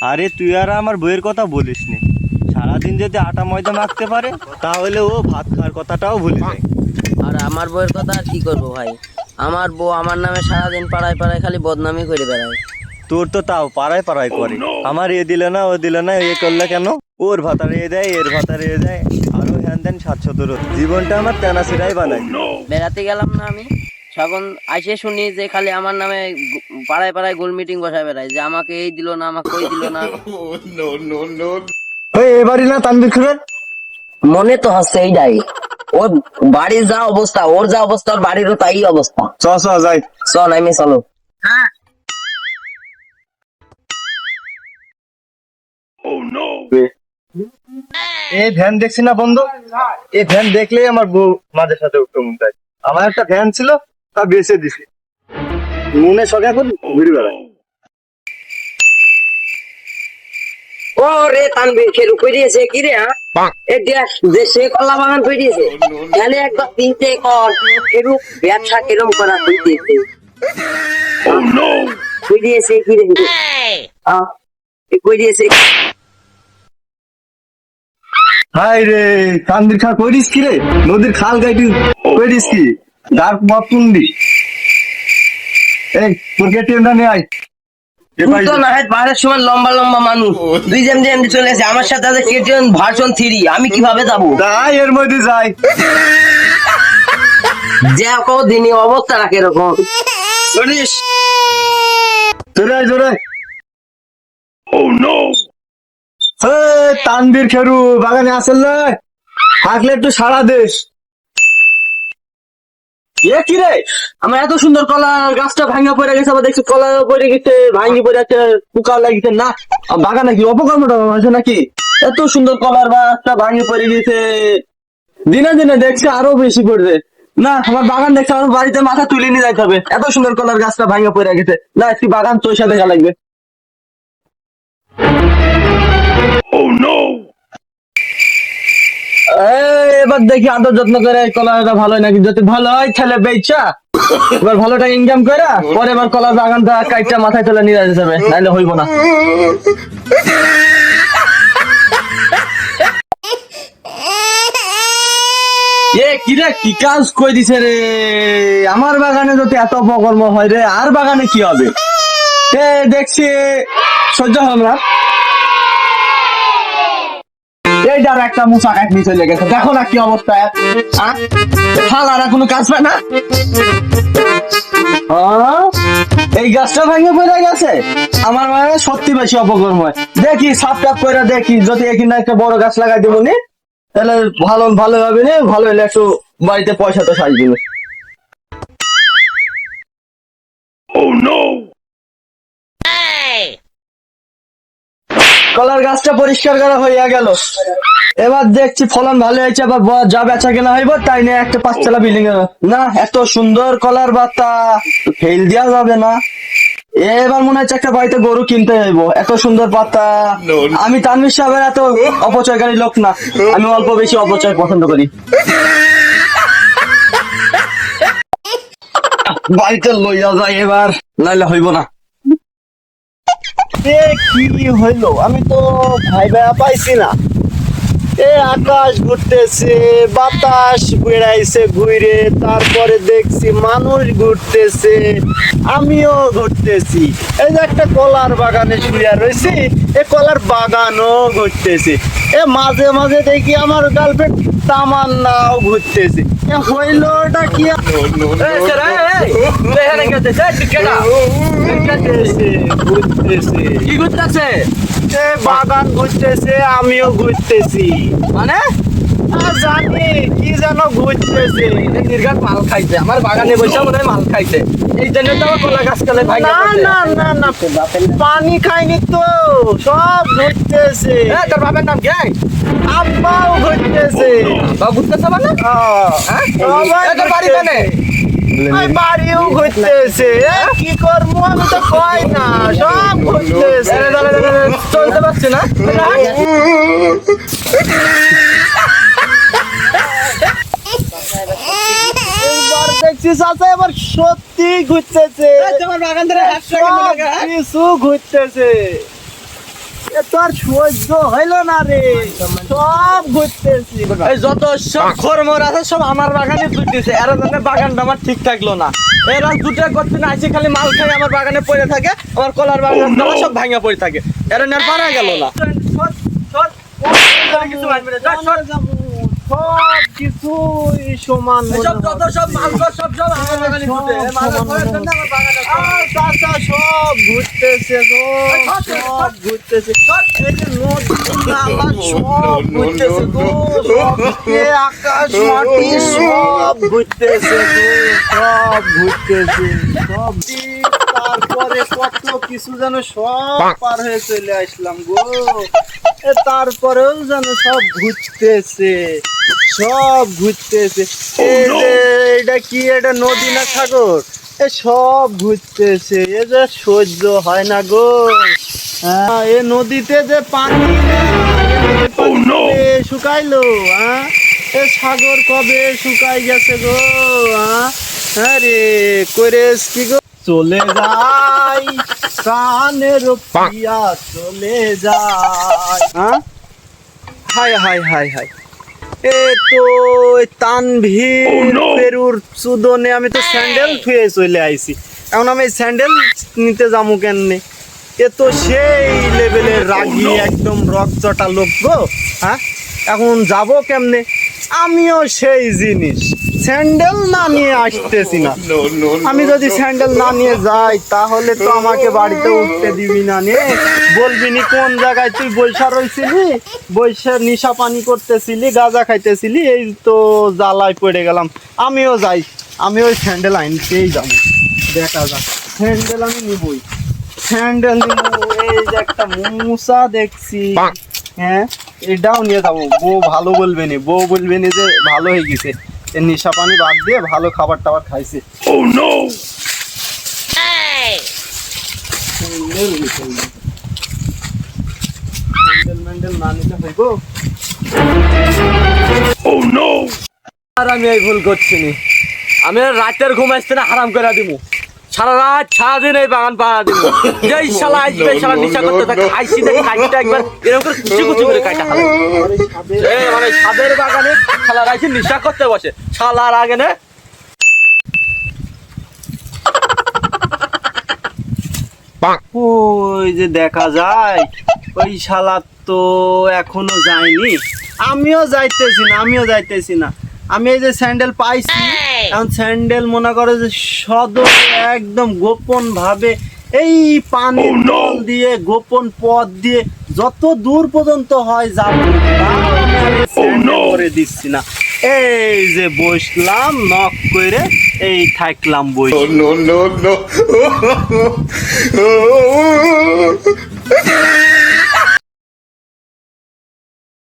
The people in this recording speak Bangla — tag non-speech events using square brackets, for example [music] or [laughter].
আরে তুই আর আমার বইয়ের কথা বলিস নি সারাদিন যদি আটা ময়দা মাখতে পারে তাহলে ও ভাত খাওয়ার কথাটাও ভুলে যায়। আর আমার বউয়ের কথা আর কি করব ভাই? আমার বউ আমার নামে সারাদিন পাড়ায় পাড়ায় খালি বদনামি করে বেড়ায়। তোর তো তাও পাড়ায় পাড়ায় করে। আমার এ দিলে না ও দিলে না এ করলে কেন? ওর ভাতা এ দেয় এর ভাতার এ দেয়। আরও হ্যান দেন সাতশো তোর জীবনটা আমার তেনা সিরাই বানাই বেড়াতে গেলাম না আমি? তখন আইসে শুনি যে খালি আমার নামে পাড়ায় পাড়ায় গোল মিটিং বসায় বেড়ায় যে আমাকে এই দিল না আমাকে ওই দিল না। [laughs] ওই এবারই না তানবির খুবেন মনে তো হচ্ছে এইটাই। ওর বাড়ির যা অবস্থা ওর যা অবস্থা ওর বাড়িরও তাই অবস্থা। চ চ যাই। চল আমি চলো। এই ভ্যান দেখছি না বন্ধু? এই ভ্যান দেখলেই আমার বউ মাঝে সাথে উঠতে মন চায় আমার একটা ভ্যান ছিল তা বেচে দিছি। মনে শখ এখন ঘুরে বেড়ায়। ও রে তানবীর খেরু পেরিয়েছে কি রে হ্যাঁ? এ দেখ যে সে কলা বাগান পেরিয়েছে তাহলে একবার তিনটে কর। খেরু ব্যবসা কিরম করা পেরিয়েছে পেরিয়েছে কি রে? পেরিয়েছে হাই রে খা করিস কি রে? নদীর খাল গাইটি করিস কি? এই তোর কেটিএমটা নিয়ে আয়। লম্বা লম্বা মানুষ। চলে আমার সাথে আছে কেটিএম ভার্সন থ্রি আমি কীভাবে যাব? তাই এর মধ্যে যাই। যে দিনই অবস্থা রাখে এরকম। শুনিস হে তানবীর খেরু বাগানে আসেন না? থাকলে একটু সারা দেশ এ কি রে? আমার এত সুন্দর কলা গাছটা ভাঙা পড়ে গেছে আবার দেখছি কলা পড়ে গেছে ভাঙি পড়ে আছে পোকা লাগিছে না। আর বাগানে কি অপকর্মটা হয়েছে নাকি? এত সুন্দর কলার গাছটা ভাঙে পড়ে গেছে। দিনে দিনে দেখছি আরও বেশি পড়ছে। না আমার বাগান দেখছে আমার বাড়িতে মাথা তুলে নিয়ে যাইতে হবে। এত সুন্দর কলার গাছটা ভাঙে পড়ে গেছে। না একটি বাগান চৈসা দেখা লাগবে। এই, এবার দেখি আদর যত্ন করে কলাটা ভালো নাকি? যদি ভালো হয় তাহলে বেচা এবার ভালো ইনকাম করে পরে এবার কলা বাগানটা কাইটটা মাথায় তুলে নিয়ে যেতে হবে নাহলে হইব না। এ, কি কি কাজ কই দিছে রে? আমার বাগানে যদি এত অপকর্ম হয় রে, আর বাগানে কি হবে? দেখছি। সহ্য হল না। এই একটা মুসা গেছে। দেখো না কি অবস্থা। কোনো কাজ পায় না? এই গাছটা ভেঙে পড়ে গেছে। আমার মানে সত্যি বেশি অপকর্ম হয়। দেখি সাপ টাপ করে দেখি, যদি এখানে একটা বড় গাছ লাগাই দেবো নি, তাহলে ভালো ভালো হবে নি, ভালো হলে একটু বাড়িতে পয়সা তো সাজবে কলার গাছটা পরিষ্কার করা হইয়া গেল। এবার দেখছি ফলন ভালো হয়েছে, আবার যা বেচা কেনা হইব, তাই নিয়ে একটা পাঁচতলা বিল্ডিং না, এত সুন্দর কলার বাতা, ফেল দেওয়া যাবে না। এবার মনে হচ্ছে একটা বাড়িতে গরু কিনতে হইব এত সুন্দর পাতা আমি তানবির সাহেবের এত অপচয়কারী লোক না, আমি অল্প বেশি অপচয় পছন্দ করি। বাড়িতে লইয়া যায় এবার, নাইলে হইব না। এ কি হইল? আমি তো ভাইবা পাইছি না এ আকাশ ঘুরতেছে বাতাস বেড়াইছে ঘুরে তারপরে দেখছি মানুষ ঘুরতেছে আমিও ঘুরতেছি। এই যে একটা কলার বাগানে শুয়ে রয়েছি এ কলার বাগানও ঘুরতেছে। এ মাঝে মাঝে দেখি আমার গার্লফ্রেন্ড তামান্নাও ঘুরতেছে। এ হইলোটা কি ঘুরতেছে ঘুরতেছে? এ বাগান ঘুরতেছে আমিও ঘুরতেছি। মানে? জানি কি যেন ঘুরতেছে। নির্ঘাত মাল খাইছে আমার বাগানে বসে মনে মাল খাইছে। এই জন্য তো আমার কলা গাছ কালে ভাই না না না না পানি খাইনি তো সব ঘুরতেছে। তোর বাবার নাম কি? আব্বাও ঘুরতেছে। বা মানে? হ্যাঁ, তোর বাড়ি ঘুরতেছে। বাড়িও ঘুরতেছে কি করব? আমি তো কই না। সব ঘুরতেছে চলতে পারছে না। এবার দেখছি এবার সত্যি ঘুরতেছে। তোমার বাগান ধরে হাত সব কিছু ঘুরতেছে। তো সহ্য হইল না রে সব ঘুরতেছি এই যত সব খরমর আছে সব আমার বাগানে ঘুরতেছে এরা জন্য বাগানটা আমার ঠিক থাকল না এরা দুটা করতে না আসে খালি মাল খাই আমার বাগানে পড়ে থাকে আমার কলার বাগান সব ভাঙা পড়ে থাকে এরা নেন পারা গেল না কিছু। সব কিছুই সমান সব যত সব মাল কর, সব সব আমার বাগানে তুলতে। এই জন্য আমার বাগানে আর চাচা সব ঘুরতেছে গো সব ঘুরতেছে। এই যে নদী নালা [laughs] সব ঘুরতেছে গো সব আকাশ [laughs] মাটি সব ঘুরতেছে গো সব ঘুরতেছে সব তারপরে কত কিছু যেন সব পার হয়ে চলে আসলাম গো। তারপরেও যেন সব ঘুরতেছে। সব ঘুরতেছে। এটা কি? এটা নদী না সাগর? এ সব ঘুরতেছে। এ যে সহ্য হয় না গো। হ্যাঁ এ নদীতে যে পানি কবে শুকাইলো? হ্যাঁ এ সাগর কবে শুকাই গেছে গো? হ্যাঁ রে করেস কি গো? চলে যাই কানের পিয়া চলে যায় হ্যাঁ হাই হাই হাই হাই এ তো তানভীর পেরুর সুদনে আমি তো স্যান্ডেল থুয়ে চলে আইছি। এখন আমি স্যান্ডেল নিতে যাব কেননে এ তো সেই লেভেলের রাগি একদম রকচটা লোক গো হ্যাঁ? এখন যাব কেমনে? আমিও সেই জিনিস। স্যান্ডেল না নিয়ে আসতেছি না। আমি যদি স্যান্ডেল না নিয়ে যাই তাহলে তো আমাকে বাড়িতে উঠতে দিবি না নে। বলবি নি কোন জায়গায় তুই বৈশা রইছিলি? বৈশা নিশা পানি করতেছিলি গাঁজা খাইতেছিলি এই তো জ্বালায় পড়ে গেলাম। আমিও যাই আমি ওই স্যান্ডেল আনতেই যাব। দেখা যাক। স্যান্ডেল আমি নিবই। স্যান্ডেল নিব এই যে একটা মুসা দেখছি। হ্যাঁ? এটাও নিয়ে যাব। বউ ভালো বলবে নি। বউ বলবে নি যে ভালো হয়ে গেছে। এ নেশা পানি বাদ দিয়ে ভালো খাবার টাবার খাইছে। না নিলে হইব। আর আমি এই ভুল করছি আমি রাতের ঘুম আসতে না হারাম করে দিব। শালা শালা মানে শালা যে দেখা যায়, ওই শালার তো এখনও যায়নি। আমিও যাইতেছি না, আমিও যাইতেছি না। আমি এই যে স্যান্ডেল পাইছি এখন স্যান্ডেল মনে করে যে সদর একদম গোপন ভাবে এই পানির জল দিয়ে গোপন পথ দিয়ে যত দূর পর্যন্ত হয় যাব স্যান্ডেল করে দিচ্ছি না। এই যে বসলাম নক করে এই থাকলাম বই no, no, no. [laughs]